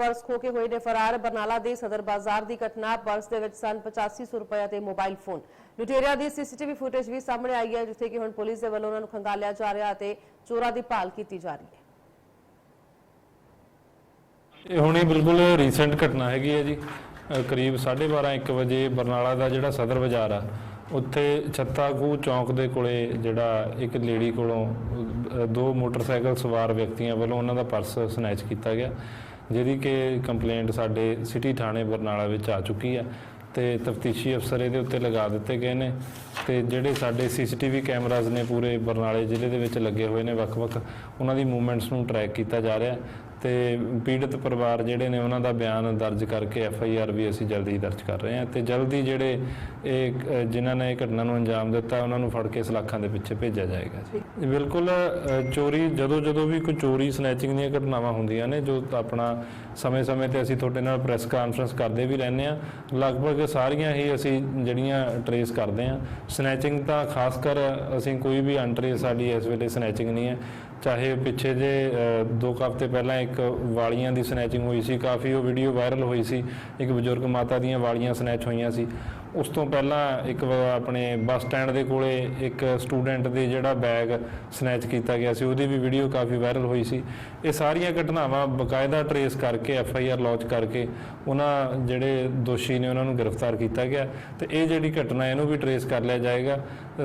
Purse kho ਕੇ ਹੋਏ ਨੇ ਫਰਾਰ। ਬਰਨਾਲਾ ਦੇ ਸਦਰ ਬਾਜ਼ਾਰ ਦੀ ਘਟਨਾ ਪਰਸ ਦੇ ਵਿੱਚ ਸਨ 8500 ਰੁਪਏ ਤੇ ਮੋਬਾਈਲ ਫੋਨ। ਲੁਟੇਰਿਆਂ ਦੀ ਸੀਸੀਟੀਵੀ ਫੁਟੇਜ ਵੀ ਸਾਹਮਣੇ ਆਈ ਹੈ ਜਿੱਥੇ ਕਿ ਹੁਣ ਪੁਲਿਸ ਦੇ ਵੱਲੋਂ ਉਹਨਾਂ ਨੂੰ ਖੰਗਾਲਿਆ ਜਾ ਰਿਹਾ ਅਤੇ ਚੋਰਾਂ ਦੀ ਭਾਲ ਕੀਤੀ ਜਾ ਰਹੀ ਹੈ। ਇਹ ਹੁਣੇ ਬਿਲਕੁਲ ਰੀਸੈਂਟ ਘਟਨਾ ਹੈਗੀ ਹੈ ਜੀ। ਅ, ਕਰੀਬ 12:30 1 ਵਜੇ ਬਰਨਾਲਾ ਦਾ ਜਿਹੜਾ ਸਦਰ ਬਾਜ਼ਾਰ ਆ ਉੱਥੇ ਛੱਤਾਕੂ ਚੌਂਕ ਦੇ ਕੋਲੇ ਜਿਹੜਾ ਇੱਕ ਲੇਡੀ ਕੋਲੋਂ ਅ, ਦੋ ਮੋਟਰਸਾਈਕਲ ਸਵਾਰ ਵਿਅਕਤੀਆਂ ਵੱਲੋਂ ਉਹਨਾਂ ਦਾ ਪਰਸ ਸਨੈਚ ਕੀਤਾ ਗਿਆ। ਜਿਹਦੀ ਕਿ ਕੰਪਲੇਂਟ ਸਾਡੇ ਸਿਟੀ ਥਾਣੇ ਬਰਨਾਲਾ ਵਿੱਚ ਆ ਚੁੱਕੀ ਹੈ ਤੇ ਤਫਤੀਸ਼ੀ ਅਫਸਰ ਇਹਦੇ ਉੱਤੇ ਲਗਾ ਦਿੱਤੇ ਗਏ ਨੇ ਤੇ ਜਿਹੜੇ ਸਾਡੇ ਸੀਸੀਟੀਵੀ ਕੈਮਰਾਜ਼ ਨੇ ਪੂਰੇ ਬਰਨਾਲੇ ਜ਼ਿਲ੍ਹੇ ਦੇ ਵਿੱਚ ਲੱਗੇ ਹੋਏ ਨੇ ਵੱਖ-ਵੱਖ, ਉਹਨਾਂ ਦੀ ਮੂਵਮੈਂਟਸ ਨੂੰ ਟਰੈਕ ਕੀਤਾ ਜਾ ਰਿਹਾ। ਤੇ ਪੀੜਤ ਪਰਿਵਾਰ ਜਿਹੜੇ ਨੇ ਉਹਨਾਂ ਦਾ ਬਿਆਨ ਦਰਜ ਕਰਕੇ ਐਫ ਆਈ ਆਰ ਵੀ ਅਸੀਂ ਜਲਦੀ ਦਰਜ ਕਰ ਰਹੇ ਹਾਂ ਤੇ ਜਲਦੀ ਜਿਹੜੇ ਇਹ ਜਿਨ੍ਹਾਂ ਨੇ ਇਹ ਘਟਨਾ ਨੂੰ ਅੰਜਾਮ ਦਿੱਤਾ ਉਹਨਾਂ ਨੂੰ ਫੜ ਕੇ ਸਲਾਖਾਂ ਦੇ ਪਿੱਛੇ ਭੇਜਿਆ ਜਾਏਗਾ। ਜੀ ਬਿਲਕੁਲ ਚੋਰੀ ਜਦੋਂ ਜਦੋਂ ਵੀ ਕੋਈ ਚੋਰੀ ਸਨੈਚਿੰਗ ਦੀਆਂ ਘਟਨਾਵਾਂ ਹੁੰਦੀਆਂ ਨੇ ਜੋ ਆਪਣਾ ਸਮੇਂ-ਸਮੇਂ ਤੇ ਅਸੀਂ ਤੁਹਾਡੇ ਨਾਲ ਪ੍ਰੈਸ ਕਾਨਫਰੰਸ ਕਰਦੇ ਵੀ ਰਹਿੰਦੇ ਆ ਲਗਭਗ ਸਾਰੀਆਂ ਹੀ ਅਸੀਂ ਜਿਹੜੀਆਂ ਟਰੇਸ ਕਰਦੇ ਆ ਸਨੈਚਿੰਗ ਤਾਂ ਖਾਸ ਕਰ ਅਸੀਂ ਕੋਈ ਵੀ ਅਨਟਰੇਸ ਸਾਡੀ ਇਸ ਵੇਲੇ ਸਨੈਚਿੰਗ ਨਹੀਂ ਹੈ। ਚਾਹੇ ਪਿੱਛੇ ਜੇ ਅ, ਦੋ ਕੁ ਹਫ਼ਤੇ ਪਹਿਲਾਂ ਇੱਕ ਵਾਲੀਆਂ ਦੀ ਸਨੈਚਿੰਗ ਹੋਈ ਸੀ ਕਾਫੀ ਉਹ ਵੀਡੀਓ ਵਾਇਰਲ ਹੋਈ ਸੀ। ਇੱਕ ਬਜ਼ੁਰਗ ਮਾਤਾ ਦੀਆਂ ਵਾਲੀਆਂ ਸਨੈਚ ਹੋਈਆਂ ਸੀ। ਉਸ ਤੋਂ ਪਹਿਲਾਂ ਇੱਕ ਆਪਣੇ ਬੱਸ ਸਟੈਂਡ ਦੇ ਕੋਲੇ ਇੱਕ ਸਟੂਡੈਂਟ ਦੀ ਜਿਹੜਾ ਬੈਗ ਸਨੈਚ ਕੀਤਾ ਗਿਆ ਸੀ, ਉਹਦੀ ਵੀ ਵੀਡੀਓ ਕਾਫੀ ਵਾਇਰਲ ਹੋਈ ਸੀ। ਇਹ ਸਾਰੀਆਂ ਘਟਨਾਵਾਂ ਬਕਾਇਦਾ ਟਰੇਸ ਕਰਕੇ, ਐਫ ਆਈ ਆਰ ਲੌਂਚ ਕਰਕੇ ਉਹਨਾਂ ਜਿਹੜੇ ਦੋਸ਼ੀ ਨੇ ਉਹਨਾਂ ਨੂੰ ਗ੍ਰਿਫਤਾਰ ਕੀਤਾ ਗਿਆ ਤੇ ਇਹ ਜਿਹੜੀ ਘਟਨਾ ਇਹਨੂੰ ਵੀ ਟਰੇਸ ਕਰ ਲਿਆ ਜਾਏਗਾ।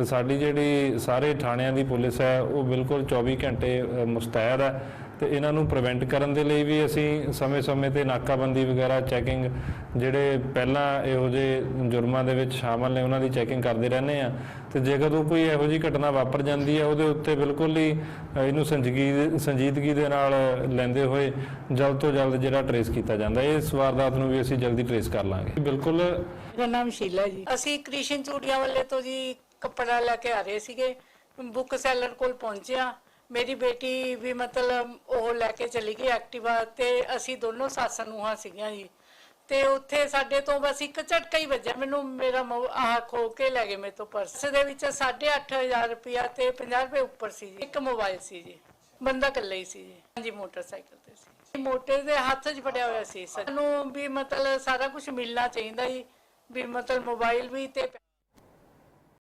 ਸਾਡੀ ਜਿਹੜੀ ਸਾਰੇ ਥਾਣਿਆਂ ਦੀ ਪੁਲਿਸ ਹੈ, ਉਹ ਬਿਲਕੁਲ 24 ਘੰਟੇ ਮੁਸਤੈਦ ਹੈ। ਤੇ ਇਹਨਾਂ ਨੂੰ ਪ੍ਰੀਵੈਂਟ ਕਰਨ ਦੇ ਲਈ ਵੀ ਅਸੀਂ ਸਮੇਂ-ਸਮੇਂ ਤੇ ਨਾਕਾਬੰਦੀ ਵਗੈਰਾ ਚੈਕਿੰਗ ਜਿਹੜੇ ਪਹਿਲਾਂ ਇਹੋ ਜਿਹੇ ਜੁਰਮਾਂ ਦੇ ਵਿੱਚ ਸ਼ਾਮਲ ਨੇ, ਉਹਨਾਂ ਦੀ ਚੈਕਿੰਗ ਕਰਦੇ ਰਹਿੰਦੇ ਆ ਤੇ ਜੇ ਕਦੋਂ ਕੋਈ ਇਹੋ ਜਿਹੀ ਘਟਨਾ ਵਾਪਰ ਜਾਂਦੀ ਹੈ, ਉਹਦੇ ਉੱਤੇ ਬਿਲਕੁਲ ਹੀ ਇਹਨੂੰ ਸੰਜੀਦਗੀ ਸੰਜੀਦਗੀ ਦੇ ਨਾਲ ਲੈਂਦੇ ਹੋਏ ਜਲਦ ਤੋਂ ਜਲਦ ਜਿਹੜਾ ਟਰੇਸ ਕੀਤਾ ਜਾਂਦਾ। ਇਸ ਵਾਰਦਾਤ ਨੂੰ ਵੀ ਅਸੀਂ ਜਲਦੀ ਟ੍ਰੇਸ ਕਰ ਲਾਂਗੇ। ਬਿਲਕੁਲ ਮੇਰਾ ਨਾਮ ਸ਼ੀਲਾ ਜੀ। ਅਸੀਂ ਕ੍ਰਿਸ਼ਨ ਚੂੜੀਆਂ ਵਾਲੇ ਤੋਂ ਜੀ ਕੱਪੜਾ ਲੈ ਕੇ ਆ ਰਹੇ ਸੀਗੇ। ਬੁੱਕ ਸੈਲਰ ਕੋਲ ਪਹੁੰਚਿਆ। ਮੇਰੀ ਬੇਟੀ ਵੀ ਮਤਲਬ ਉਹ ਲੈ ਕੇ ਚਲੀ ਗਈ ਐਕਟਿਵਾ ਤੇ ਅਸੀਂ ਦੋਨੋਂ ਸੱਸ ਨੂੰਹਾਂ ਸੀਗੀਆਂ ਜੀ। ਤੇ ਉੱਥੇ ਸਾਡੇ ਤੋਂ ਬਸ ਇੱਕ ਝਟਕਾ ਹੀ ਵੱਜਿਆ। ਮੈਨੂੰ ਮੇਰਾ ਆਹ ਖੋ ਕੇ ਲੈ ਗਏ ਮੇਰੇ ਤੋਂ ਪਰਸ। ਦੇ ਵਿੱਚ 8500 ਰੁਪਇਆ ਤੇ 50 ਰੁਪਏ ਉੱਪਰ ਸੀ ਜੀ। ਇੱਕ ਮੋਬਾਈਲ ਸੀ ਜੀ। ਬੰਦਾ ਇਕੱਲਾ ਹੀ ਸੀ ਜੀ। ਹਾਂਜੀ, ਮੋਟਰਸਾਈਕਲ ਤੇ ਸੀ। ਮੋਟੇ ਦੇ ਹੱਥ 'ਚ ਫੜਿਆ ਹੋਇਆ ਸੀ ਸਾਨੂੰ ਵੀ ਮਤਲਬ ਸਾਰਾ ਕੁਝ ਮਿਲਣਾ ਚਾਹੀਦਾ ਜੀ। ਵੀ ਮਤਲਬ ਮੋਬਾਈਲ ਵੀ ਤੇ